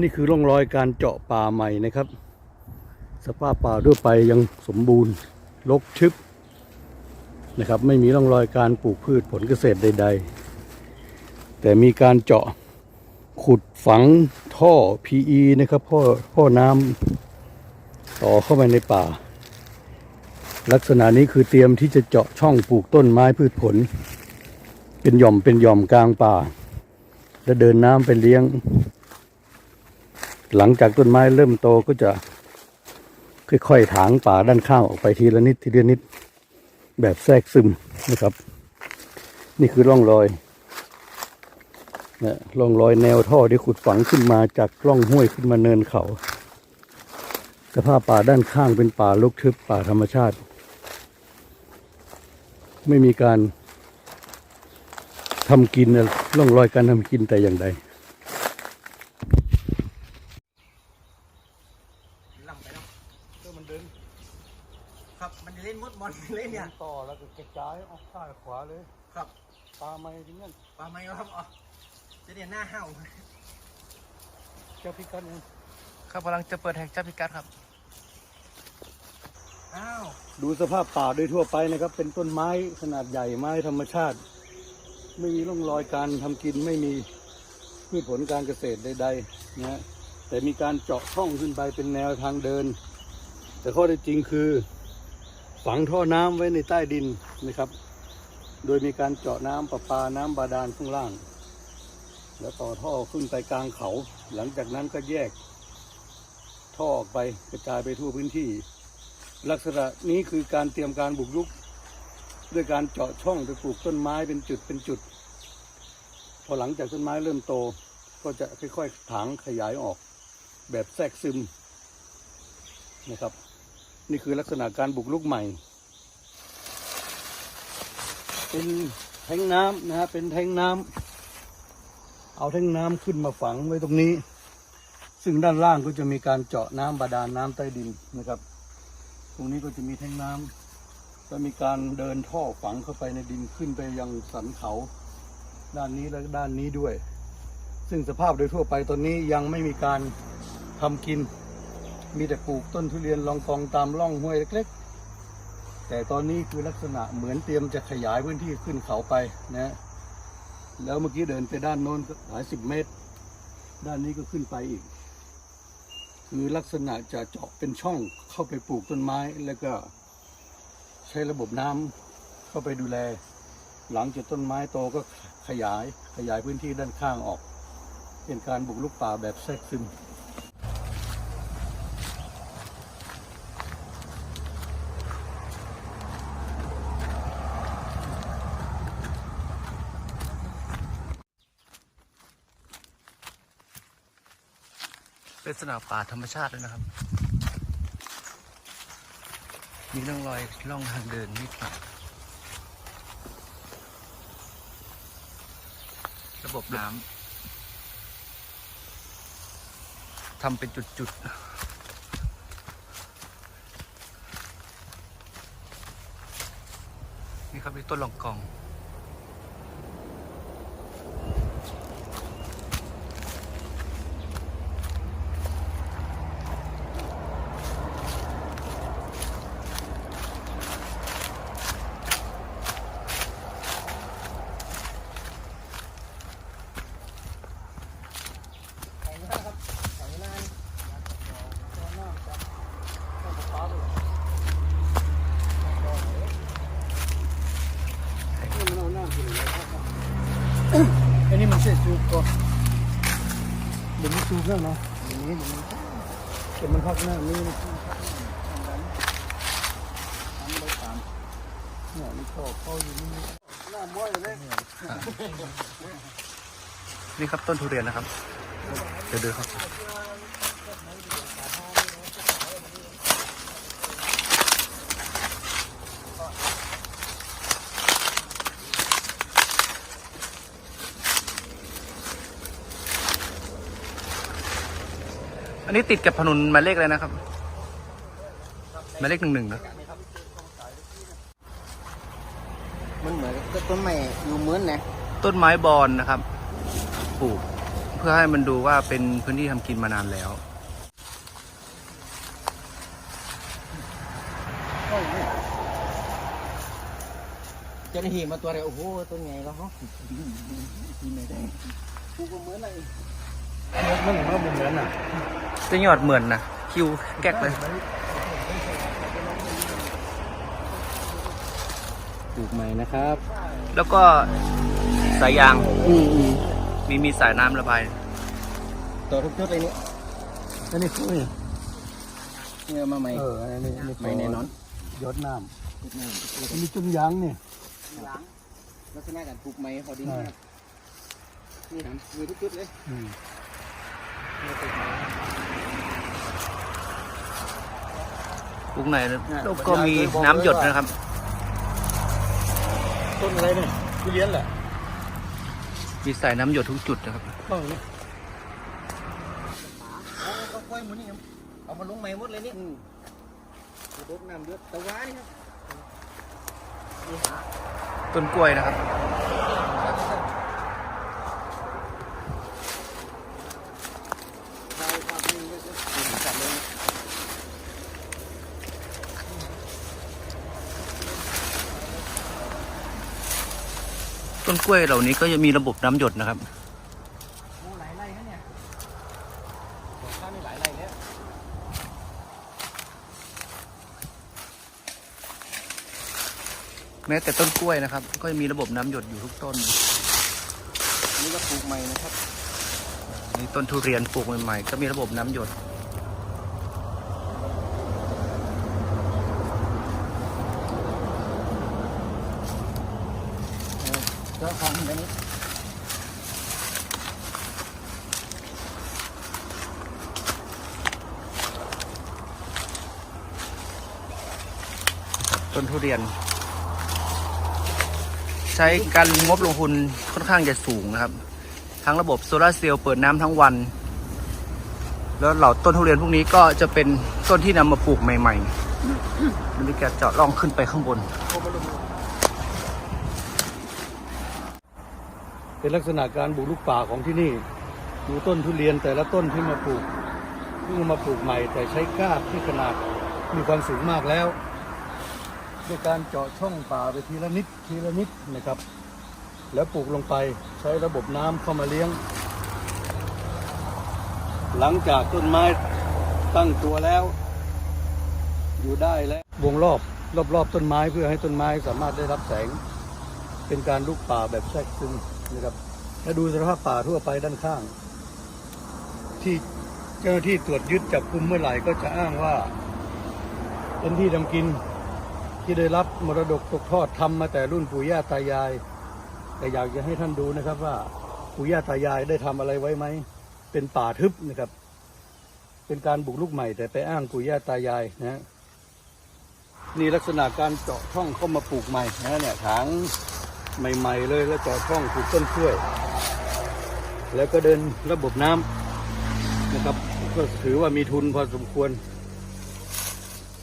นี่คือร่องรอยการเจาะป่าใหม่นะครับ สภาพป่าทั่วไปยังสมบูรณ์รกทึบนะครับ ไม่มีร่องรอยการปลูกพืชผลเกษตรใด ๆ แต่มีการเจาะขุดฝังท่อ PE นะครับพ่อพ่อน้ำต่อเข้าไปในป่า ลักษณะนี้คือเตรียมที่จะเจาะช่องปลูกต้นไม้พืชผล เป็นหย่อมเป็นหย่อมกลางป่า แล้วเดินน้ำไปเลี้ยง หลังจากต้นไม้เริ่มโตก็จะค่อยๆถางป่าด้านข้างออกไปทีละนิดทีละนิด แบบแทรกซึมนะครับ นี่คือร่องรอยนะร่องรอยแนวท่อที่ขุดฝังขึ้นมาจากร่องห้วยขึ้นมาเนินเขาสภาพป่าด้านข้างเป็นป่าลุกทึบป่าธรรมชาติ ไม่มีการทำกินนะ ร่องรอยการทำกินแต่อย่างใดลำไปเนาะก็มันเดินครับมันเล่นมดบอลเล่นเนี่ยต่อแล้วก็กระจายออกซ้ายขวาเลย ครับตาไม่ถึงนั่นปลาไม้ครับอ๋อจะเดี๋ยวหน้าเห่าเจ้าพิกันเองครับกำลังจะเปิดแท็กจับพิกัดครับอ้าวดูสภาพป่าโดยทั่วไปนะครับ เป็นต้นไม้ขนาดใหญ่ไม้ธรรมชาติ ไม่มีร่องรอยการทำกินไม่มีพืชผลการเกษตรใดๆนะฮะแต่มีการเจาะช่องขึ้นไปเป็นแนวทางเดิน แต่ข้อท็จจริงคือ ฝังท่อน้ำไว้ในใต้ดินนะครับ โดยมีการเจาะน้ำประปาน้ำบาดาลข้างล่าง แล้วต่อท่อขึ้นไปกลางเขา หลังจากนั้นก็แยก ท่อออกไปกระจายไปทั่วพื้นที่ ลักษณะนี้คือการเตรียมการบุกรุก ด้วยการเจาะช่องไปปลูกต้นไม้เป็นจุดเป็นจุด พอหลังจากต้นไม้เริ่มโต ก็จะค่อยๆถางขยายออก แบบแทรกซึมนะครับ นี่คือลักษณะการบุกรุกใหม่ เป็นแทงน้ำนะฮะเป็นแทงน้ำเอาแทงน้ำขึ้นมาฝังไว้ตรงนี้ ซึ่งด้านล่างก็จะมีการเจาะน้ำบาดาลน้ำใต้ดินนะครับ ตรงนี้ก็จะมีแทงน้ำ ก็มีการเดินท่อฝังเข้าไปในดินขึ้นไปยังสันเขา ด้านนี้และด้านนี้ด้วย ซึ่งสภาพโดยทั่วไปตอนนี้ยังไม่มีการทำกิน มีแต่ปลูกต้นทุเรียนรองกองตามร่องห้วยเล็กๆ แต่ตอนนี้คือลักษณะเหมือนเตรียมจะขยายพื้นที่ขึ้นเขาไปนะแล้วเมื่อกี้เดินไปด้านโน้นหลายสิบเมตร ด้านนี้ก็ขึ้นไปอีก คือลักษณะจะเจาะเป็นช่องเข้าไปปลูกต้นไม้แล้วก็ ใช้ระบบน้ำเข้าไปดูแล หลังจากต้นไม้โตก็ขยายขยายพื้นที่ด้านข้างออก เป็นการบุกลุกป่าแบบแทรกซึม เป็นสนามป่าธรรมชาติเลยนะครับ มีร่องรอยร่องทางเดินนิดหน่อยระบบน้ำทำเป็นจุดๆนี่ครับมีต้นลองกอง แข็งนะครับแข็งนานตัวน้ำจับต้นปลาด้วยนี่มันเอาน้ำกินเลยครับ อันนี้มันเสียจูบก็เดี๋ยวมันจูบแล้วเนาะอย่างนี้อย่างนี้เดี๋ยวมันพักหน้านี่นะทำได้ตามเนี่ยมันเข้าเข้าอยู่นี่หน้าม้อยเลยนี่ครับต้นทุเรียนนะครับ เดี๋ยวดูครับ นนี้ติดกับถนนหมายเลขอะไรนะครับหมายเลขหนึ่งหนึ่งนะมันเหมือนกับต้นไม้อยู่เหมือนนะต้นไม้บอนนะครับปลูกพื่อให้มันดูว่าเป็นพื้นที่ทำกินมานานแล้ว เจ้าหน้าที่มาตัวเดียวโอ้โหตัวใหญ่แล้วฮะ กินไม่ได้กูก็เหมือนอะไร มันมันเหมือนอะจะยอดเหมือนนะคิวแก๊กเลยปลูกใหม่นะครับ แล้วก็สายยางอืมอืมมีมีสายน้ำระบาย ต่อทุกชุดเลยเนี่ยอันนี้คือเนี่ยเนี่ยมาใหม่เอออันนี้อันนี้ใหม่แน่นอนยศน้ชุดใหม่ำอันนี้จุ่มยางเนี่ยหลังลักษณะการปลูกใหม่เขาดีใช่นะครับนี่ทำมือทุกชุดเลยอืมเนี่ย ปลูกใหม่ปลูกไหนแล้วก็มีน้ำหยดนะครับ ต้นอะไรเนี่ยทุเรียนแหละมีสายน้ำหยดทุกจุดนะครับต้นนี้เอาเอาค่อยๆหมุนนี่ครับเอามาลงใหม่หมดเลยเนี่ยระบบน้ำเดือดตะว้านี่ครับนี่ครับต้นกล้วยนะครับ ได้ครับนี่ก็ จะปลูกจัดเลยต้นกล้วยเหล่านี้ก็จะมีระบบน้ำหยดนะครับโอ้หลายไร่นะเนี่ยข้าวนี่หลายไร่แล้วแม้แต่ต้นกล้วยนะครับ ก็จะมีระบบน้ำหยดอยู่ทุกต้นอันนี่ก็ปลูกใหม่นะครับ นี่ต้นทุเรียนปลูกใหม่ๆก็มีระบบน้ำหยด เจ้าของแบบนี้ต้นทุเรียน ใช้การงบลงทุนค่อนข้างจะสูงนะครับ ทั้งระบบโซลาร์เซลล์เปิดน้ำทั้งวัน แล้วเหล่าต้นทุเรียนพวกนี้ก็จะเป็นต้นที่นำมาปลูกใหม่ๆมันมีการเจาะร่องขึ้นไปข้างบน เป็นลักษณะการบุกลุกป่าของที่นี่ดูต้นทุเรียนแต่ละต้นที่มาปลูกเพิ่งเอมาปลูกใหม่ แต่ใช้ก้านที่ขนาดมีความสูงมากแล้วด้วยการเจาะช่องป่าไปทีละนิดทีละนิดนะครับ แล้วปลูกลงไปใช้ระบบน้ำเข้ามาเลี้ยง หลังจากต้นไม้ตั้งตัวแล้ว อยู่ได้แล้ววงรอบรอบรอบๆต้นไม้เพื่อให้ต้นไม้สามารถได้รับแสง เป็นการลุกป่าแบบแทรกซึม นะครับถ้าดูสภาพป่าทั่วไปด้านข้าง ที่เจ้าหน้าที่ตรวจยึดจับกุมเมื่อไหร่ก็จะอ้างว่าเป็นที่ทำกินที่ได้รับมรดกตกทอดทำมาแต่รุ่นปู่ย่าตายาย แต่อยากจะให้ท่านดูนะครับว่าปู่ย่าตายายได้ทำอะไรไว้ไหม เป็นป่าทึบนะครับ เป็นการบุกลุกใหม่ แต่ไปอ้างปู่ย่าตายายนะฮะนี่ลักษณะการเจาะช่องเข้ามาปลูกใหม่นะเนี่ยถาง ใหม่ ๆ เลยแล้วเจาะช่องปลูกต้นกล้วย แล้วก็เดินระบบน้ำนะครับ ก็ถือว่ามีทุนพอสมควร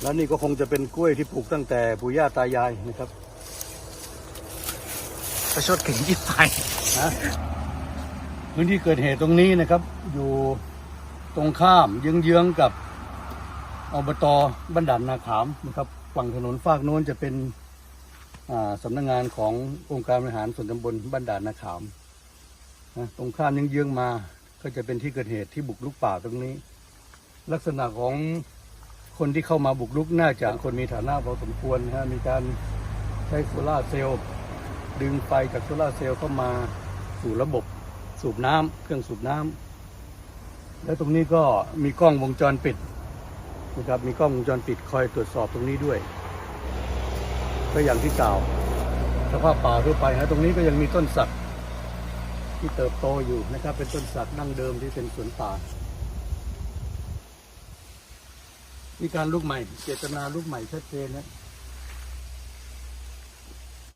แล้วนี่ก็คงจะเป็นกล้วยที่ปลูกตั้งแต่ปู่ย่าตายายนะครับประชดเก่งยิ่งไปนะพื้นที่เกิดเหตุตรงนี้นะครับ อยู่ตรงข้ามเยื้องๆกับอบตบันดันนาขามนะครับ ฝั่งถนนฝากโน้นจะเป็นอ่า สำนักงานขององค์การบริหารส่วนตำบลบันด่าลนาขามนะตรงข้ามเยื้องๆมาก็จะเป็นที่เกิดเหตุที่บุกลุกป่าตรงนี้ ลักษณะของคนที่เข้ามาบุกลุกน่าจะคนมีฐานะพอสมควรนะฮะมีการใช้โซลาเซลล์ดึงไฟจากโซลาเซลล์เข้ามาสู่ระบบสูบน้ำเครื่องสูบน้ำแล้วตรงนี้ก็มีกล้องวงจรปิดนะครับมีกล้องวงจรปิดคอยตรวจสอบตรงนี้ด้วย ก็อย่างที่กล่าว สภาพป่าทั่วไปนะตรงนี้ก็ยังมีต้นสักที่เติบโตอยู่นะครับ เป็นต้นสักดั้งเดิมที่เป็นสวนป่ามีการลุกใหม่ เจตนาลุกใหม่ชัดเจนนะ